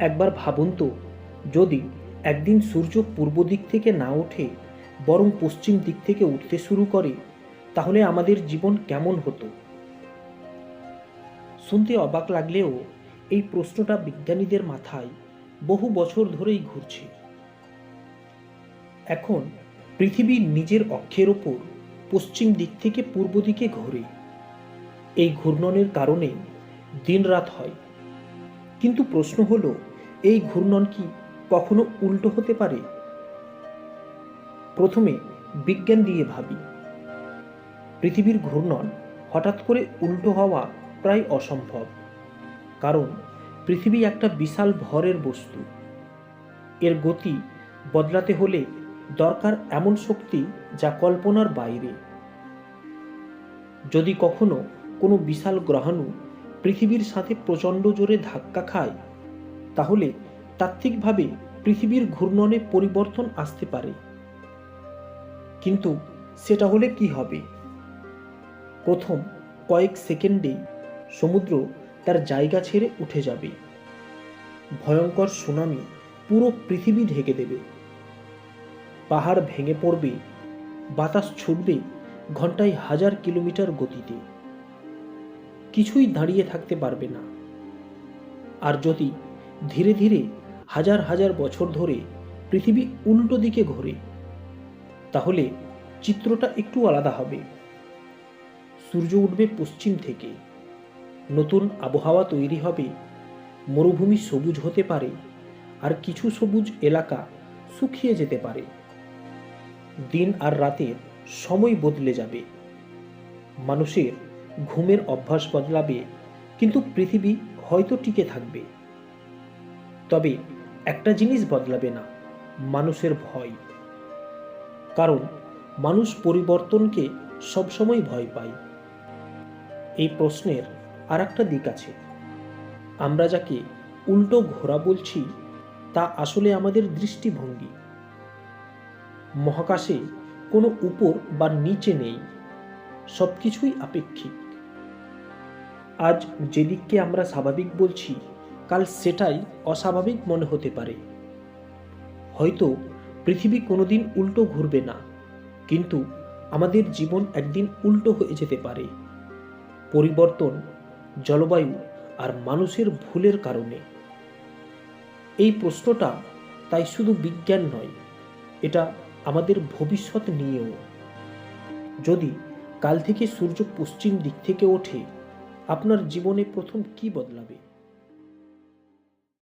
একবার ভাবুন তো, যদি একদিন সূর্য পূর্ব দিক থেকে না ওঠে, বরং পশ্চিম দিক থেকে উঠতে শুরু করে, তাহলে আমাদের জীবন কেমন হতো? শুনতে অবাক লাগলেও এই প্রশ্নটা বিজ্ঞানীদের মাথায় বহু বছর ধরেই ঘুরছে। এখন পৃথিবী নিজের অক্ষের ওপর পশ্চিম দিক থেকে পূর্ব দিকে ঘোরে। এই ঘূর্ণনের কারণে দিনরাত হয়। কিন্তু প্রশ্ন হলো এই ঘূর্ণন কি কখনো উল্টো হতে পারে? প্রথমে বিজ্ঞান দিয়ে ভাবি। পৃথিবীর ঘূর্ণন হঠাৎ করে উল্টো হওয়া প্রায় অসম্ভব, কারণ পৃথিবী একটা বিশাল ভরের বস্তু। এর গতি বদলাতে হলে দরকার এমন শক্তি যা কল্পনার বাইরে। যদি কখনো কোনো বিশাল গ্রহাণু পৃথিবীর সাথে প্রচণ্ড জোরে ধাক্কা খায় তাহলে তাত্ত্বিকভাবে পৃথিবীর ঘূর্ণনে পরিবর্তন আসতে পারে। কিন্তু সেটা হলে কি হবে? প্রথম কয়েক সেকেন্ডে সমুদ্র তার জায়গা ছেড়ে উঠে যাবে। ভয়ঙ্কর সুনামি পুরো পৃথিবী ঢেকে দেবে। পাহাড় ভেঙে পড়বে, বাতাস ছুটবে ঘন্টায় হাজার কিলোমিটার গতিতে। কিছুই দাঁড়িয়ে থাকতে পারবে না। আর যদি ধীরে ধীরে হাজার হাজার বছর ধরে পৃথিবী উল্টো দিকে ঘোরে। তাহলে চিত্রটা একটু আলাদা হবে। সূর্য উঠবে পশ্চিম থেকে। নতুন আবহাওয়া তৈরি হবে। মরুভূমি সবুজ হতে পারে। আর কিছু সবুজ এলাকা শুকিয়ে যেতে পারে। দিন আর রাতের সময় বদলে যাবে। মানুষের ঘুমের অভ্যাস বদলাবে। কিন্তু পৃথিবী হয়তো টিকে থাকবে। তবে একটা জিনিস বদলাবে না, মানুষের ভয়। কারণ মানুষ পরিবর্তনকে সবসময় ভয় পায়। এই প্রশ্নের আর একটা দিক আছে। আমরা যাকে উল্টো ঘোরা বলছি, তা আসলে আমাদের দৃষ্টিভঙ্গি। মহাকাশে কোনো উপর বা নিচে নেই সব কিছুই আপেক্ষিক। আজ যেদিককে আমরা স্বাভাবিক বলছি কাল সেটাই অস্বাভাবিক মনে হতে পারে। হয়তো পৃথিবী কোনোদিন উল্টো ঘুরবে না, কিন্তু আমাদের জীবন একদিন উল্টো হয়ে যেতে পারে। পরিবর্তন, জলবায়ু আর মানুষের ভুলের কারণে। এই প্রশ্নটা তাই শুধু বিজ্ঞান নয়, এটা আমাদের ভবিষ্যৎ নিয়েও। যদি কাল থেকে সূর্য পশ্চিম দিক থেকে ওঠে, আপনার জীবনে প্রথম কি বদলাবে?